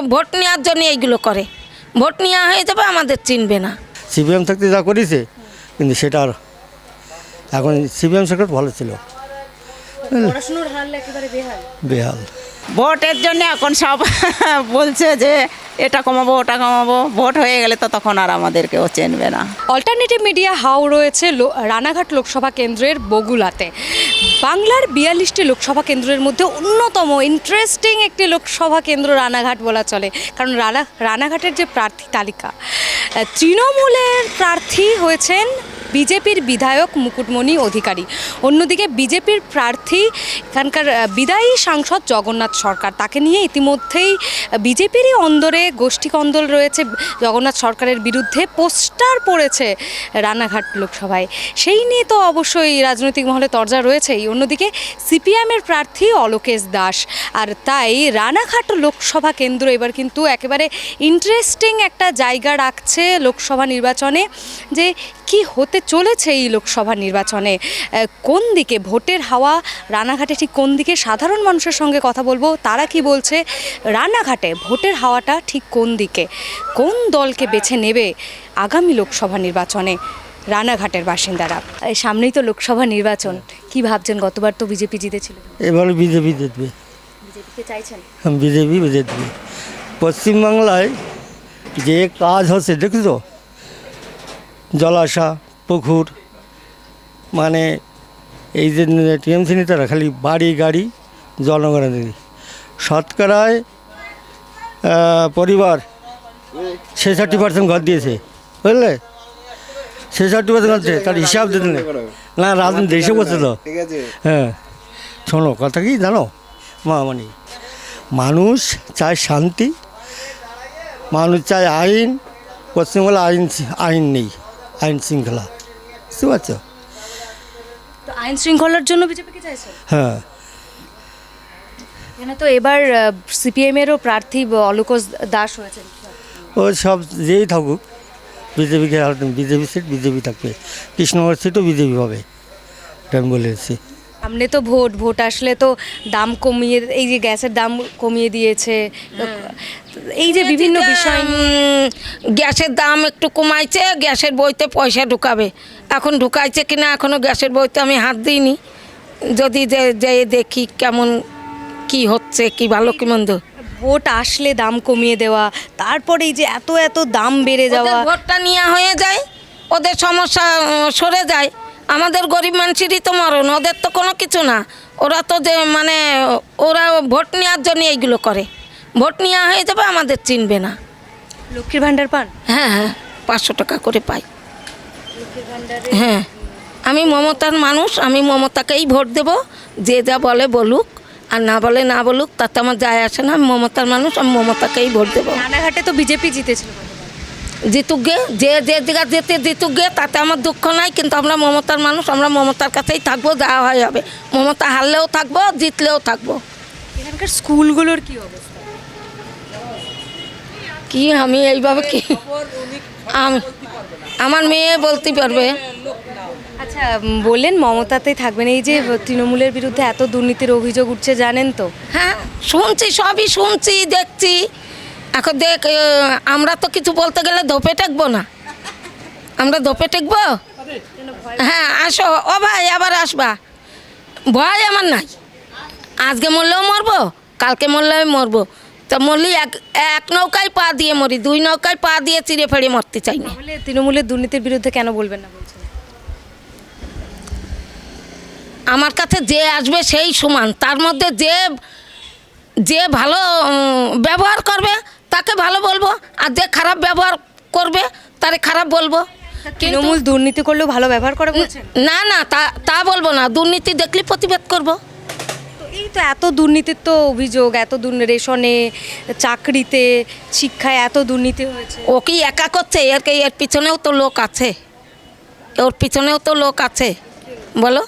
Vote নেওয়ার জন্য এইগুলো করে। ভোট নেওয়া হয়ে যাবে আমাদের চিনবে না। সিপিএম থাকতে যা করেছে কিন্তু সেটা আর এখন সিপিএম সরকার ভালো ছিল। বেহাল। বেহাল। ভোটের জন্য এখন সব বলছে যে এটা কমাবো ওটা কমাবো ভোট হয়ে গেলে তো তখন আর আমাদেরকেও চেনবে না। অল্টারনেটিভ মিডিয়া হাও রয়েছে লো- রানাঘাট লোকসভা কেন্দ্রের বগুলাতে। বাংলার বিয়াল্লিশটি লোকসভা কেন্দ্রের মধ্যে অন্যতম ইন্টারেস্টিং একটি লোকসভা কেন্দ্র রানাঘাট বলা চলে। কারণ রানা, রানাঘাটের যে প্রার্থী তালিকা তৃণমূলের প্রার্থী হয়েছেন বিজেপির বিধায়ক মুকুটমণি অধিকারী। অন্যদিকে বিজেপির প্রার্থী এখানকার বিদায়ী সাংসদ জগন্নাথ সরকার। তাকে নিয়ে ইতিমধ্যেই বিজেপিরই অন্দরে গোষ্ঠী কন্দল রয়েছে। জগন্নাথ সরকারের বিরুদ্ধে পোস্টার পড়েছে রানাঘাট লোকসভায়। সেই নিয়ে তো অবশ্যই রাজনৈতিক মহলে তরজা রয়েছেই। অন্যদিকে সিপিএমের প্রার্থী অলোকেশ দাস। আর তাই রানাঘাট লোকসভা কেন্দ্র এবার কিন্তু একেবারে ইন্টারেস্টিং একটা জায়গা রাখছে লোকসভা নির্বাচনে যে কি হতে চলেছে এই লোকসভা নির্বাচনে? কোন দিকে ভোটের হাওয়া? রানাঘাটে ঠিক কোন দিকে? সাধারণ মানুষের সঙ্গে কথা বলব। তারা কি বলছে? রানাঘাটে ভোটের হাওয়াটা ঠিক কোন দিকে? কোন দলকে বেছে নেবে আগামী লোকসভা নির্বাচনে রানাঘাটের বাসিন্দারা? এই সামনেই তো লোকসভা নির্বাচন। কি ভাবছেন? গতবার তো বিজেপি জিতেছিল। এবার বিজেপি জিতবে। বিজেপিকে চাইছেন? বিজেপি জিতবে। পশ্চিমবাংলায় যে কাজ হচ্ছে দেখছ? জলাশা পুকুর মানে এই যে টিএমসি নেতারা খালি বাড়ি গাড়ি জনগণের দিকে। শতকরায় পরিবার ছেষট্টি পার্সেন্ট ঘর দিয়েছে বুঝলে? ছেষট্টি পার্সেন্ট ঘর দিয়েছে তার হিসাব দিতে। না রাজনীতি এসে বসে তো। হ্যাঁ। শোনো কথা কি জানো? মামানি মানুষ চায় শান্তি মানুষ চায় আইন পশ্চিমবঙ্গে আইন আইন নেই। আইন শৃঙ্খলা। বুঝতে পারছ? তো আইন শৃঙ্খলার জন্য বিজেপিকে চাইছে? হ্যাঁ। এখানে তো এবার সিপিএমেরও প্রার্থী অলোকস দাস হয়েছেন। ও সব যেই থাকুক বিজেপিকে বিজেপি সিট বিজেপি থাকবে। কৃষ্ণনগর সিটও বিজেপি হবে এটা আমি বলে সামনে তো ভোট ভোট আসলে তো দাম কমিয়ে এই যে গ্যাসের দাম কমিয়ে দিয়েছে। এই যে বিভিন্ন বিষয় গ্যাসের দাম একটু কমাইছে গ্যাসের বইতে পয়সা ঢুকাবে। এখন ঢুকাইছে কিনা এখনও গ্যাসের বইতে আমি হাত দিইনি। যদি যে যে দেখি কেমন কি হচ্ছে কি ভালো কি মন্দ। ভোট আসলে দাম কমিয়ে দেওয়া তারপরে এই যে এত এত দাম বেড়ে যাওয়া। ভোটটা নেওয়া হয়ে যায় ওদের সমস্যা সরে যায়। আমাদের গরিব মানুষেরই তো মরণ ওদের তো কোনো কিছু না। ওরা তো যে মানে ওরা ভোট নেওয়ার জন্য এইগুলো করে। ভোট নেওয়া হয়ে যাবে আমাদের চিনবে না। লক্ষ্মীর ভাণ্ডার পান? হ্যাঁ হ্যাঁ পাঁচশো টাকা করে পাই। হ্যাঁ আমি মমতার মানুষ আমি মমতাকেই ভোট দেব। যে যা বলে বলুক আর না বলে না বলুক তাতে আমার যায় আসে না। আমি মমতার মানুষ আমি মমতাকেই ভোট দেবো। রানাঘাটে তো বিজেপি জিতেছিল। জিতুক গে যে যে জায়গা যেতে জিতুক তাতে আমার দুঃখ নাই কিন্তু আমরা মমতার মানুষ আমরা মমতার কাছেই থাকব যা হয় হবে। মমতা হারলেও থাকব জিতলেও থাকব। এখানকার স্কুলগুলোর কি অবস্থা? কি আমি এইভাবে কি? আমি আমার মেয়ে বলতে পারবে। আচ্ছা বললেন মমতাতেই থাকবেন। এই যে তৃণমূলের বিরুদ্ধে এত দুর্নীতির অভিযোগ উঠছে জানেন তো? হ্যাঁ শুনছি সবই শুনছি দেখছি। এখন দেখ আমরা তো কিছু বলতে গেলে ধোপে টেকবো না। আমরা ধোপে টেকবো হ্যাঁ আসো। ও ভাই আবার আসবা। ভয় আমার নাই। আজকে মরলেও মরবো কালকে মরলেও মরবো। তা মরলি এক এক নৌকায় পা দিয়ে মরি দুই নৌকায় পা দিয়ে চিড়ে ফেড়ে মরতে চাই না। তৃণমূলের দুর্নীতির বিরুদ্ধে কেন বলবেন না বলছেন? আমার কাছে যে আসবে সেই সমান। তার মধ্যে যে যে ভালো ব্যবহার করবে তাকে ভালো বলব আর যে খারাপ ব্যবহার করবে তারে খারাপ বলব। তৃণমূল দুর্নীতি করলেও ভালো ব্যবহার করে না না তা তা বলব না। দুর্নীতি দেখলে প্রতিবাদ করব। এই তো এত দুর্নীতির তো অভিযোগ এত রেশনে চাকরিতে শিক্ষায় এত দুর্নীতি হয়েছে। ও কি একা করছে? এর কি- এর পিছনেও তো লোক আছে। ওর পিছনেও তো লোক আছে। বলো।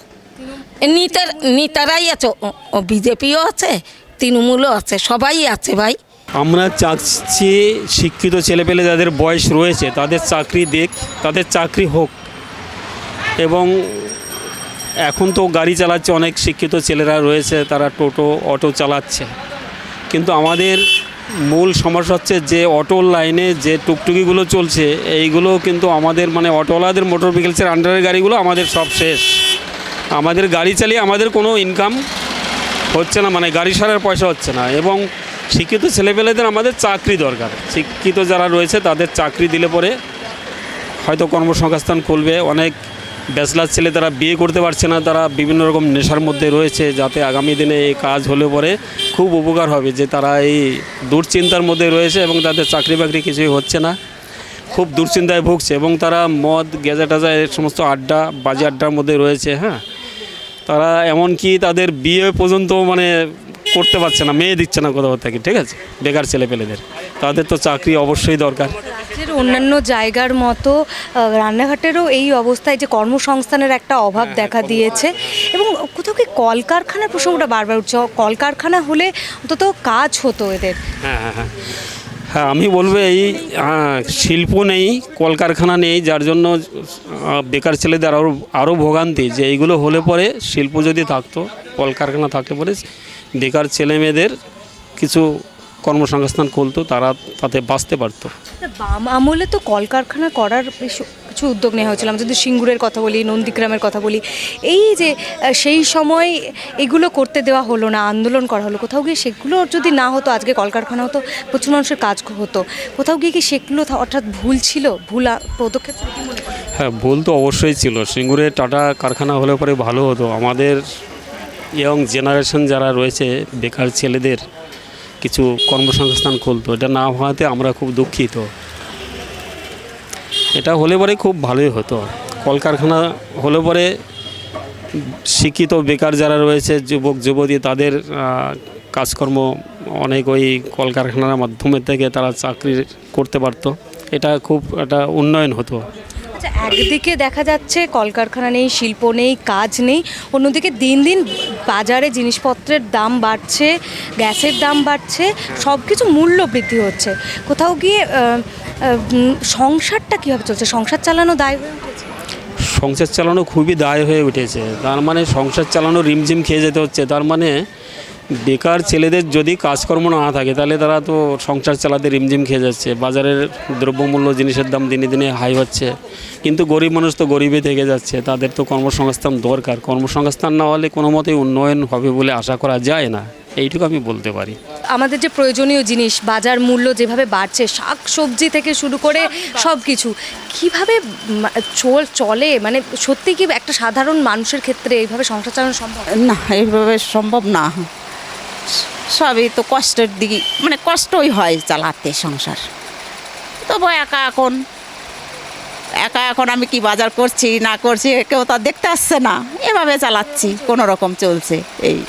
নিতার নিতারাই আছে। ও- ও বিজেপিও আছে তৃণমূলও আছে সবাই আছে ভাই। আমরা চাচ্ছি শিক্ষিত ছেলেপেলে যাদের বয়স রয়েছে, তাদের চাকরি দেখ, তাদের চাকরি হোক। এবং এখন তো গাড়ি চালাচ্ছে অনেক শিক্ষিত ছেলেরা রয়েছে, তারা টোটো, অটো চালাচ্ছে। কিন্তু আমাদের মূল সমস্যা হচ্ছে যে অটো লাইনে যে টুকটুকিগুলো চলছে, এইগুলো কিন্তু আমাদের মানে অটোওয়ালাদের মোটর ভেহিকেলসের আন্ডারের গাড়িগুলো আমাদের সব শেষ। আমাদের গাড়ি চালিয়ে আমাদের কোনো ইনকাম হচ্ছে না মানে গাড়ি সারার পয়সা হচ্ছে না। এবং শিক্ষিত ছেলেপেলেদের আমাদের চাকরি দরকার। শিক্ষিত যারা রয়েছে তাদের চাকরি দিলে পরে হয়তো কর্মসংস্থান খুলবে। অনেক ব্যাচলার ছেলে তারা বিয়ে করতে পারছে না, তারা বিভিন্ন রকম নেশার মধ্যে রয়েছে যাতে আগামী দিনে এই কাজ হলে পরে খুব উপকার হবে যে তারা এই দুশ্চিন্তার মধ্যে রয়েছে এবং তাদের চাকরি বাকরি কিছুই হচ্ছে না। খুব দুশ্চিন্তায় ভুগছে এবং তারা মদ গেজা টাজা এই সমস্ত আড্ডা, বাজে আড্ডার মধ্যে রয়েছে হ্যাঁ। তারা এমনকি তাদের বিয়ে পর্যন্ত মানে করতে পারছে না মেয়ে দিচ্ছে না কোথাও থেকে ঠিক আছে? বেকার ছেলেপেলেদের। তাদের তো চাকরি অবশ্যই দরকার। রাজ্যের অন্যান্য জায়গার মতো রান্নাঘাটেরও এই অবস্থায় যে কর্মসংস্থানের একটা অভাব দেখা দিয়েছে। এবং কোথাও কি কলকারখানার প্রসঙ্গটা বারবার উঠছে? কলকারখানা হলে অন্তত কাজ হতো এদের। হ্যাঁ হ্যাঁ হ্যাঁ। হ্যাঁ আমি বলব এই হ্যাঁ, শিল্প নেই কলকারখানা নেই যার জন্য বেকার ছেলেদের আরও আরও ভোগান্তি। যে এইগুলো হলে পরে শিল্প যদি থাকতো কলকারখানা থাকলে পরে বেকার ছেলে মেয়েদের কিছু কর্মসংস্থান খুলতো তারা তাতে বাঁচতে পারতো। বাম আমলে তো কলকারখানা করার বেশ কিছু উদ্যোগ নেওয়া হয়েছিল। আমি যদি সিঙ্গুরের কথা বলি নন্দীগ্রামের কথা বলি এই যে সেই সময় এগুলো করতে দেওয়া হলো না আন্দোলন করা হলো কোথাও গিয়ে সেগুলো যদি না হতো আজকে কলকারখানা হতো প্রচুর মানুষের কাজ হতো কোথাও গিয়ে কি সেগুলো অর্থাৎ ভুল ছিল? ভুল পদক্ষেপ? হ্যাঁ ভুল তো অবশ্যই ছিল। সিঙ্গুরে টাটা কারখানা হলে পরে ভালো হতো। আমাদের ইয়ং জেনারেশন যারা রয়েছে, বেকার ছেলেদের কিছু কর্মসংস্থান খুলতো, এটা না হওয়াতে আমরা খুব দুঃখিত। এটা হলে পরে খুব ভালোই হতো। কলকারখানা হলে পরে শিক্ষিত বেকার যারা রয়েছে, যুবক, যুবতী, তাদের কাজকর্ম অনেক ওই কলকারখানার মাধ্যমে থেকে তারা চাকরি করতে পারতো। এটা খুব একটা উন্নয়ন হতো। আচ্ছা একদিকে দেখা যাচ্ছে কলকারখানা নেই, শিল্প নেই, কাজ নেই, অন্যদিকে দিন দিন বাজারে জিনিসপত্রের দাম বাড়ছে, গ্যাসের দাম বাড়ছে সব কিছু মূল্য বৃদ্ধি হচ্ছে। কোথাও গিয়ে সংসারটা কীভাবে চলছে? সংসার চালানো দায় হয়ে উঠেছে? সংসার চালানো খুবই দায় হয়ে উঠেছে। তার মানে সংসার চালানো রিমঝিম খেয়ে যেতে হচ্ছে। তার মানে বেকার ছেলেদের যদি কাজকর্ম না থাকে তাহলে তারা তো সংসার চালাতে রিমঝিম খেয়ে যাচ্ছে। বাজারের দ্রব্যমূল্য জিনিসের দাম দিনে দিনে হাই হচ্ছে। কিন্তু গরিব মানুষ তো গরিবই থেকে যাচ্ছে। তাদের তো কর্মসংস্থান দরকার। কর্মসংস্থান না হলে কোনো মতেই উন্নয়ন হবে বলে আশা করা যায় না। এইটুকু আমি বলতে পারি। আমাদের যে প্রয়োজনীয় জিনিস বাজার মূল্য যেভাবে বাড়ছে শাক সবজি থেকে শুরু করে সব কিছু কীভাবে চল চলে? মানে সত্যি কি একটা সাধারণ মানুষের ক্ষেত্রে এইভাবে সংসার চালানো সম্ভব? না এইভাবে সম্ভব না। সবই তো কষ্টের দিকে মানে কষ্টই হয় চালাতে সংসার। তবু একা এখন একা এখন আমি কি বাজার করছি না করছি কেউ তা দেখতে আসছে না। এভাবে চালাচ্ছি কোনো রকম চলছে এই।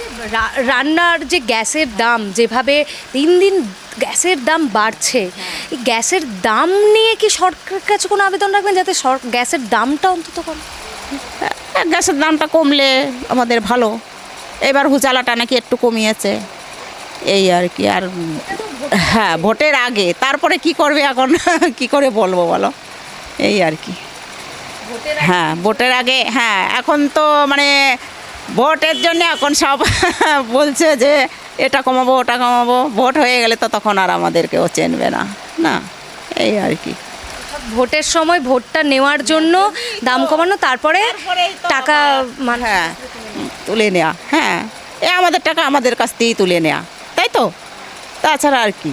রান্নার যে গ্যাসের দাম যেভাবে দিন দিন গ্যাসের দাম বাড়ছে এই গ্যাসের দাম নিয়ে কি সরকারের কাছে কোনো আবেদন রাখবেন যাতে সর- গ্যাসের দামটা অন্তত কম? হ্যাঁ, গ্যাসের দামটা কমলে আমাদের ভালো। এবার হুচালাটা নাকি একটু কমিয়েছে। এই আর কি আর হ্যাঁ ভোটের আগে। তারপরে কি করবে এখন? কি করে বলব বলো? এই আর কি। হ্যাঁ ভোটের আগে হ্যাঁ এখন তো মানে ভোটের জন্য এখন সব বলছে যে এটা কমাবো ওটা কমাবো। ভোট হয়ে গেলে তো তখন আর আমাদেরকেও চেনবে না না? এই আর কি। ভোটের সময় ভোটটা নেওয়ার জন্য দাম কমানো তারপরে টাকা মানে হ্যাঁ তুলে নেওয়া হ্যাঁ এ আমাদের টাকা আমাদের কাছ থেকেই তুলে নেওয়া তাই তো তাছাড়া আর কি।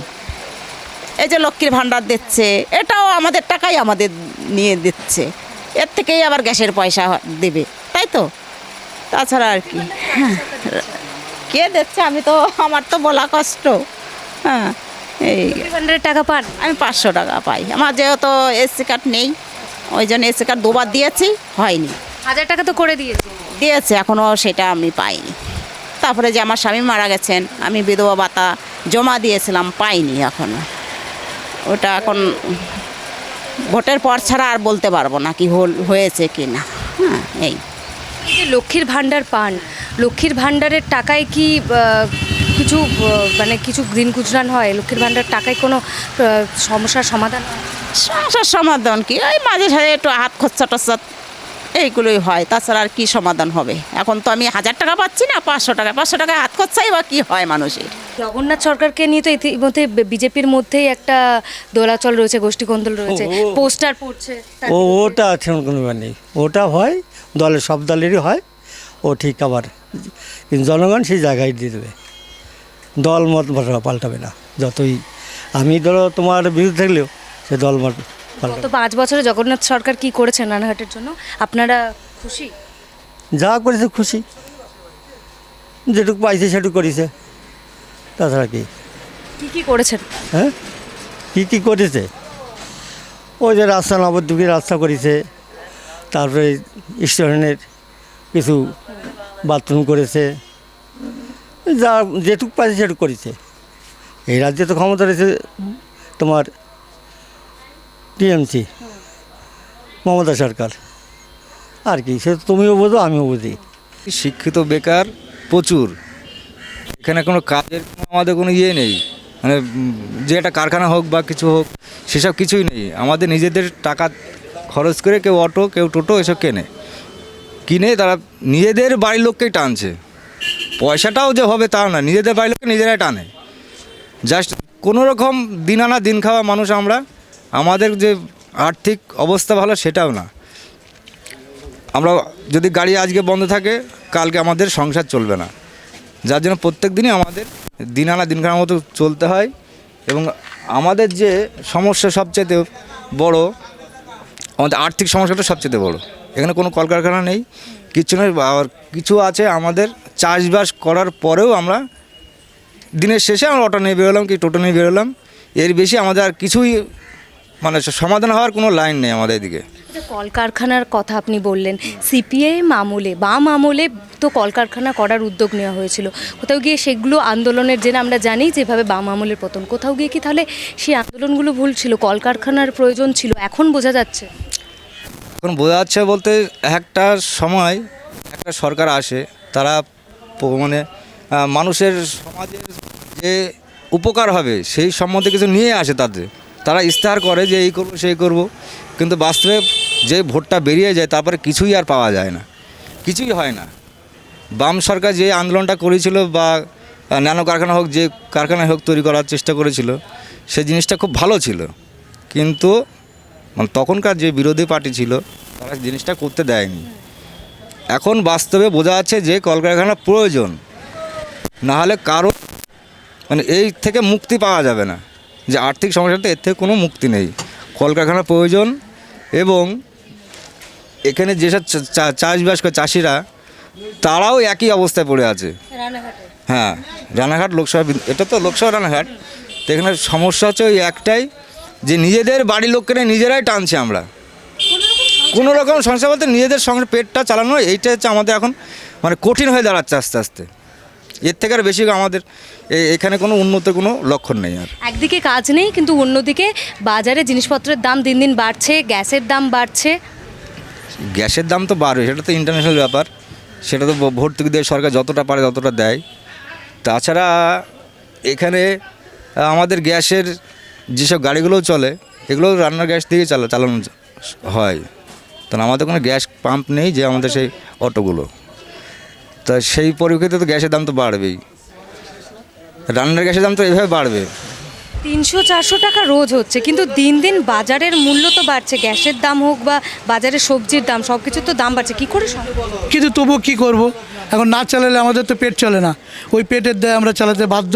এই যে লক্ষ্মীর ভাণ্ডার দিচ্ছে এটাও আমাদের টাকাই আমাদের নিয়ে দিচ্ছে। এর থেকেই আবার গ্যাসের পয়সা দেবে তাই তো তাছাড়া আর কি। হ্যাঁ কে দিচ্ছে? আমি তো আমার তো বলা কষ্ট। হ্যাঁ এই টাকা পান? আমি পাঁচশো টাকা পাই। আমার যেহেতু এসি কার্ড নেই ওই জন্য এসি কার্ড দুবার দিয়েছি হয়নি। হাজার টাকা তো করে দিয়েছে। দিয়েছে এখনও সেটা আমি পাইনি। তারপরে যে আমার স্বামী মারা গেছেন আমি বিধবা ভাতা জমা দিয়েছিলাম পাইনি এখনও ওটা এখন ভোটের পর ছাড়া আর বলতে পারব না কি হল হয়েছে কি না। হ্যাঁ এই। লক্ষ্মীর ভাণ্ডার পান লক্ষ্মীর ভাণ্ডারের টাকায় কি কিছু মানে কিছু দিন গুজরান হয়? লক্ষ্মীর ভাণ্ডার টাকায় কোনো সমস্যার সমাধান সমস্যার সমাধান কি? ওই মাঝে সাঝে একটু হাত খরচা টচ্চা এইগুলোই হয় তাছাড়া আর কি সমাধান হবে? এখন তো আমি হাজার টাকা পাচ্ছি না পাঁচশো টাকা পাঁচশো টাকা হাত খরচাই বা কী হয় মানুষের? জগন্নাথ সরকারকে নিয়ে তো ইতিমধ্যে বিজেপির মধ্যেই একটা দোলাচল রয়েছে গোষ্ঠী কোন্দল রয়েছে। পোস্টার পড়ছে ও ওটা আছে কোনো ব্যাপার নেই। ওটা হয় দলের সব দলেরই হয় ও ঠিক আবার কিন্তু জনগণ সেই জায়গায় দিয়ে দেবে। দল মত পাল্টাবে না। যতই আমি ধরো তোমার বিরুদ্ধে থাকলেও সে দল মত গত পাঁচ বছরে জগন্নাথ সরকার কি করেছেন রানাঘাটের জন্য? আপনারা খুশি? যা করেছে খুশি। যেটুকু পাইছে সেটুকু করেছে। তাছাড়া কি? কি কি করেছেন? হ্যাঁ? কী কী করেছে? ওই যে রাস্তা নবদ্বীপের রাস্তা করেছে। তারপরে স্টেশনের কিছু বাথরুম করেছে। যা যেটুকু পাইছে সেটুকু করেছে। এই রাজ্যে তো ক্ষমতা রয়েছে তোমার টিএমসি, মমতা সরকার। আর কি, সে তুমিও বোঝো, আমিও বুঝি। শিক্ষিত বেকার প্রচুর। এখানে কোনো কাজের আমাদের কোনো ইয়ে নেই। মানে যে একটা কারখানা হোক বা কিছু হোক, সেসব কিছুই নেই। আমাদের নিজেদের টাকা খরচ করে কেউ অটো, কেউ টোটো এসব কেনে। কিনে তারা নিজেদের বাড়ির লোককেই টানছে। পয়সাটাও যে হবে তা না নিজেদের বাড়ির লোককে নিজেরাই টানে। জাস্ট কোনো রকম দিন আনা, দিন খাওয়া মানুষ আমরা আমাদের যে আর্থিক অবস্থা ভালো সেটাও না। আমরা যদি গাড়ি আজকে বন্ধ থাকে, কালকে আমাদের সংসার চলবে না। যার জন্য প্রত্যেক দিনই আমাদের দিন আনা দিন খানার মতো চলতে হয় এবং আমাদের যে সমস্যা সবচেয়ে বড়, আমাদের আর্থিক সমস্যাটা সবচেয়ে বড়। এখানে কোনো কলকারখানা নেই, কিছু নেই, আর কিছু আছে আমাদের চাষবাস করার পরেও আমরা দিনের শেষে আমরা অটো নিয়ে বেরোলাম কি টোটো নিয়ে বেরোলাম। এর বেশি আমাদের আর কিছুই মানে সমাধান হওয়ার কোনো লাইন নেই আমাদের এদিকে। কলকারখানার কথা আপনি বললেন সিপিআইএম আমলে বাম আমলে তো কলকারখানা করার উদ্যোগ নেওয়া হয়েছিল। কোথাও গিয়ে সেগুলো আন্দোলনের জেনে আমরা জানি যেভাবে বাম আমলের পতন। কোথাও গিয়ে কি তাহলে সেই আন্দোলনগুলো ভুল ছিল? কলকারখানার প্রয়োজন ছিল। এখন বোঝা যাচ্ছে। এখন বোঝা যাচ্ছে বলতে একটা সময় একটা সরকার আসে তারা মানে মানুষের সমাজের যে উপকার হবে সেই সম্বন্ধে কিছু নিয়ে আসে তাতে তারা ইস্তেহার করে যে এই করব, সেই করব। কিন্তু বাস্তবে যে ভোটটা বেরিয়ে যায়, তারপরে কিছুই আর পাওয়া যায় না। কিছুই হয় না। বাম সরকার যে আন্দোলনটা করেছিল বা ন্যানো কারখানা হোক, যে কারখানা হোক তৈরি করার চেষ্টা করেছিল, সে জিনিসটা খুব ভালো ছিল। কিন্তু মানে তখনকার যে বিরোধী পার্টি ছিল, তারা জিনিসটা করতে দেয়নি। এখন বাস্তবে বোঝা যাচ্ছে যে কলকারখানা প্রয়োজন। নাহলে কারও মানে এই থেকে মুক্তি পাওয়া যাবে না। যে আর্থিক সমস্যাতে এর থেকে কোনো মুক্তি নেই। কলকারখানা প্রয়োজন এবং এখানে যেসব চাষবাস করে চাষিরা তারাও একই অবস্থায় পড়ে আছে। হ্যাঁ রানাঘাট লোকসভা এটা তো লোকসভা রানাঘাট। তো এখানে সমস্যা হচ্ছে ওই একটাই যে নিজেদের বাড়ির লোককে নিজেরাই টানছি আমরা। কোনো রকম সংসার বলতে নিজেদের সংসার পেটটা চালানো এইটা হচ্ছে আমাদের এখন মানে কঠিন হয়ে দাঁড়াচ্ছে আস্তে আস্তে। এর থেকে আর বেশি আমাদের এ- এখানে কোনো উন্নতির কোনো লক্ষণ নেই আর। একদিকে কাজ নেই কিন্তু অন্যদিকে বাজারে জিনিসপত্রের দাম দিন দিন বাড়ছে গ্যাসের দাম বাড়ছে। গ্যাসের দাম তো বাড়বে সেটা তো ইন্টারন্যাশনাল ব্যাপার। সেটা তো ভর্তুকি দিয়ে সরকার যতটা পারে ততটা দেয়। তাছাড়া এখানে আমাদের গ্যাসের যেসব গাড়িগুলো চলে এগুলো রান্নার গ্যাস দিয়ে চালা চালানো হয়। কারণ আমাদের কোনো গ্যাস পাম্প নেই যে আমাদের সেই অটোগুলো। তা সেই পরিপ্রেক্ষিতে তো গ্যাসের দাম তো বাড়বেই। রান্নার গ্যাসের দাম তো এভাবে বাড়বে। তিনশো চারশো টাকা রোজ হচ্ছে কিন্তু দিন দিন বাজারের মূল্য তো বাড়ছে। গ্যাসের দাম হোক বা বাজারে সবজির দাম সব কিছুর তো দাম বাড়ছে। কী করে সম্ভব? কিন্তু তবুও কী করব? এখন না চালালে আমাদের তো পেট চলে না। ওই পেটের দায় আমরা চালাতে বাধ্য।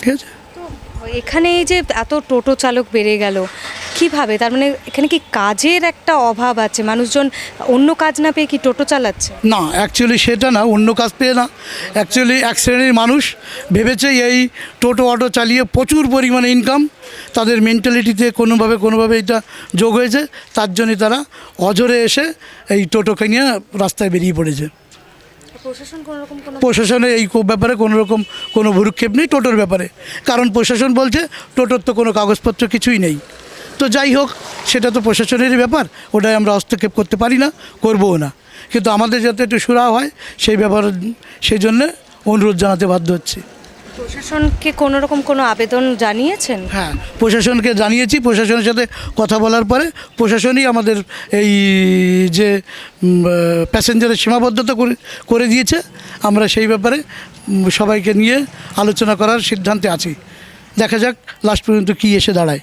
ঠিক আছে? এখানে এই যে এত টোটো চালক বেড়ে গেল কীভাবে? তার মানে এখানে কি কাজের একটা অভাব আছে? মানুষজন অন্য কাজ না পেয়ে কি টোটো চালাচ্ছে? না অ্যাকচুয়ালি সেটা না অন্য কাজ পেয়ে না। অ্যাকচুয়ালি এক শ্রেণির মানুষ ভেবেছে এই টোটো অটো চালিয়ে প্রচুর পরিমাণে ইনকাম তাদের মেন্টালিটিতে কোনোভাবে কোনোভাবে এটা যোগ হয়েছে তার জন্যই তারা অজরে এসে এই টোটোকে নিয়ে রাস্তায় বেরিয়ে পড়েছে। প্রশাসনের এই ব্যাপারে কোনো রকম কোনো ভুরুক্ষেপ নেই টোটোর ব্যাপারে। কারণ প্রশাসন বলছে টোটোর তো কোনো কাগজপত্র কিছুই নেই। তো যাই হোক সেটা তো প্রশাসনের ব্যাপার ওটাই আমরা হস্তক্ষেপ করতে পারি না করবও না। কিন্তু আমাদের যাতে একটু সুরা হয় সেই ব্যাপার সেই জন্যে অনুরোধ জানাতে বাধ্য হচ্ছি। প্রশাসনকে কোনো রকম কোনো আবেদন জানিয়েছেন? হ্যাঁ প্রশাসনকে জানিয়েছি প্রশাসনের সাথে কথা বলার পরে প্রশাসনই আমাদের এই যে প্যাসেঞ্জারের সীমাবদ্ধতা করে করে দিয়েছে। আমরা সেই ব্যাপারে সবাইকে নিয়ে আলোচনা করার সিদ্ধান্তে আছি। দেখা যাক লাস্ট পর্যন্ত কী এসে দাঁড়ায়।